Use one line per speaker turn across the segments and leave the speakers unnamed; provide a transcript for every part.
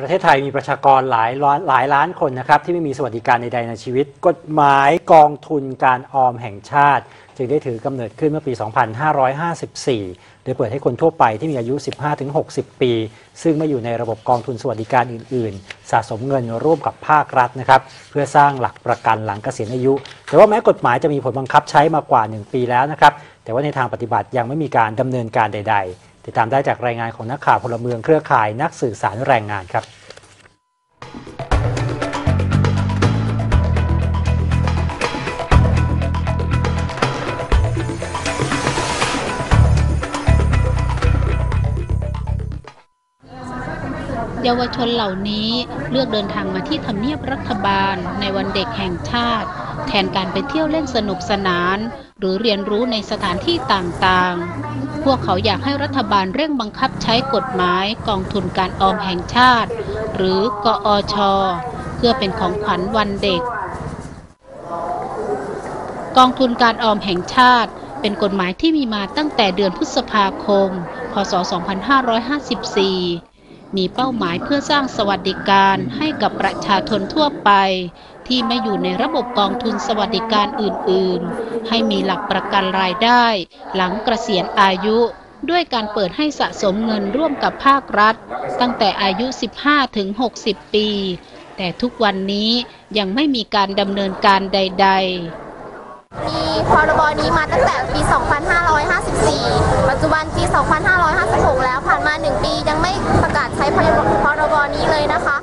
ประเทศไทยมีประชากรหลายล้านหลายล้านคนนะครับที่ไม่มีสวัสดิการใดๆในชีวิต กฎหมายกองทุนการออมแห่งชาติ จึงได้ถือกำเนิดขึ้นเมื่อปี 2554 โดยเปิดให้คนทั่วไปที่มีอายุ 15-60 ปี ซึ่งไม่อยู่ในระบบกองทุนสวัสดิการอื่น ๆ สะสมเงินร่วมกับภาครัฐนะครับเพื่อสร้างหลักประกันหลังเกษียณอายุ แต่ว่าแม้กฎหมายจะมีผลบังคับใช้มากว่า 1 ปีแล้วนะครับแต่ว่าในทางปฏิบัติยังไม่มีการดำเนินการใด ๆ ติดตามได้จากรายงานของนักข่าวพลเมืองเครือข่ายนักสื่อสารแรงงานครับ
เยาวชนเหล่านี้เลือกเดินทางมาที่ทำเนียบรัฐบาล ในวันเด็กแห่งชาติ แทนการไปเที่ยวเล่นสนุกสนาน หรือเรียนรู้ในสถานที่ต่างๆ พวกเขาอยากให้รัฐบาลเร่งบังคับใช้กฎหมายกองทุนการออมแห่งชาติ หรือกอช เพื่อเป็นของขวัญวันเด็ก กองทุนการออมแห่งชาติ เป็นกฎหมายที่มีมาตั้งแต่เดือนพฤษภาคม พศ 2554 มีเป้าหมายเพื่อสร้างสวัสดิการให้กับประชาชนทั่วไป ที่ไม่อยู่ในระบบกองทุนสวัสดิการอื่นๆ ให้มีหลักประกันรายได้ หลังเกษียณอายุ ด้วยการเปิดให้สะสมเงินร่วมกับภาครัฐ ตั้งแต่อายุ 15 ถึง 60 ปี แต่ทุกวันนี้ยังไม่มีการดำเนินการใด ๆ
มีพรบนี้มาตั้งแต่ปี 2554 ปัจจุบันปี 2556 แล้วผ่านมา 1 ปียังไม่ พรบพรบนี้เลยนะคะ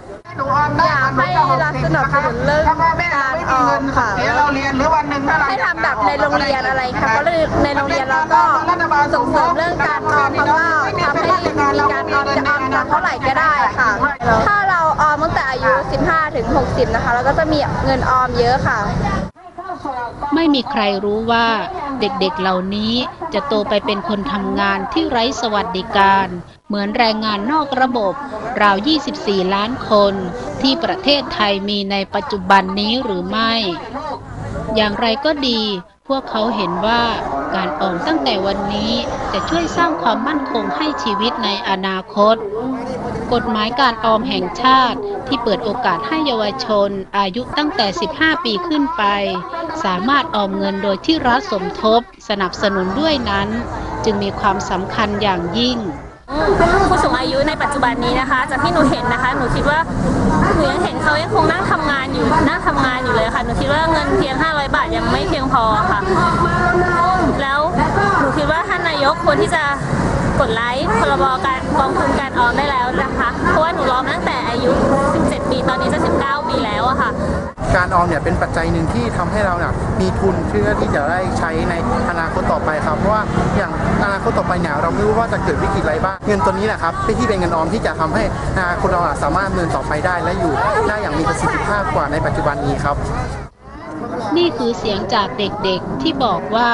อยากให้รัฐสนับสนุนเรื่องการออมค่ะ
เราเรียนหรือวันหนึ่งถ้าเรา
ให้ทำแบบในโรงเรียนอะไรค่ะเพราะในโรงเรียนเราก็ส่งเสริมเรื่องการออมเพราะว่าทำให้มีการออมจะออมตามเท่าไหร่ก็ได้ค่ะ ถ้าเราออมตั้งแต่อายุ 15 ถึง 60 นะคะเราก็จะมีเงินออมเยอะค่ะ
ไม่มีใครรู้ว่าเด็กๆเหล่านี้จะโตไปเป็นคนทำงานที่ไร้สวัสดิการ เหมือนแรงงานนอกระบบ ราว 24 ล้านคน ที่ประเทศไทยมีในปัจจุบันนี้หรือไม่ อย่างไรก็ดี พวกเขาเห็นว่าการออมตั้งแต่วันนี้จะช่วยสร้างความมั่นคงให้ชีวิตในอนาคต กฎหมายการออมแห่งชาติ ที่เปิดโอกาสให้เยาวชนอายุตั้งแต่ 15 ปีขึ้นไป สามารถออมเงินโดยที่รัฐสมทบสนับสนุนด้วยนั้น จึงมีความสำคัญอย่างยิ่ง
ผู้สูงอายุในปัจจุบันนี้นะคะ จากที่หนูเห็นนะคะ หนูคิดว่าหนูยังเห็นเขายังคงนั่งทำงานอยู่นั่งทำงานอยู่เลยค่ะหนูคิดว่าเงินเพียง 500 บาทยังไม่เพียงพอค่ะ แล้วหนูคิดว่าท่านนายกควรที่จะกดไลค์พรบการกองทุนการออมได้แล้วนะคะ เพราะว่าหนูรอมาตั้งแต่อายุ 17 ปี ตอนนี้ จะ19ปีแล้วอะค่ะ
การออมเนี่ยเป็นปัจจัยหนึ่งที่ทำให้เราเนี่ยมีทุนเพื่อที่จะได้ใช้ในอนาคตต่อไปครับเพราะว่าอย่างอนาคตต่อไปเนี่ยเราไม่รู้ว่าจะเกิดวิกฤตอะไรบ้างเงินตัวนี้แหละครับที่เป็นเงินออมที่จะทำให้อนาคตเราอะสามารถดำเนินต่อไปได้และอยู่ได้อย่างมีประสิทธิภาพกว่าในปัจจุบันนี้ครับ
นี่คือเสียงจากเด็กๆ ที่บอกว่า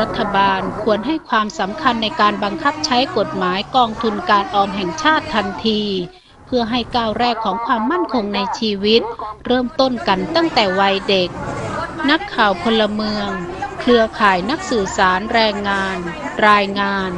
รัฐบาลควรให้ความสำคัญในการบังคับใช้กฎหมายกองทุนการออมแห่งชาติทันที เพื่อให้ก้าวแรกของความมั่นคงในชีวิต เริ่มต้นกันตั้งแต่วัยเด็ก นักข่าวพลเมือง เครือข่ายนักสื่อสารแรงงาน รายงาน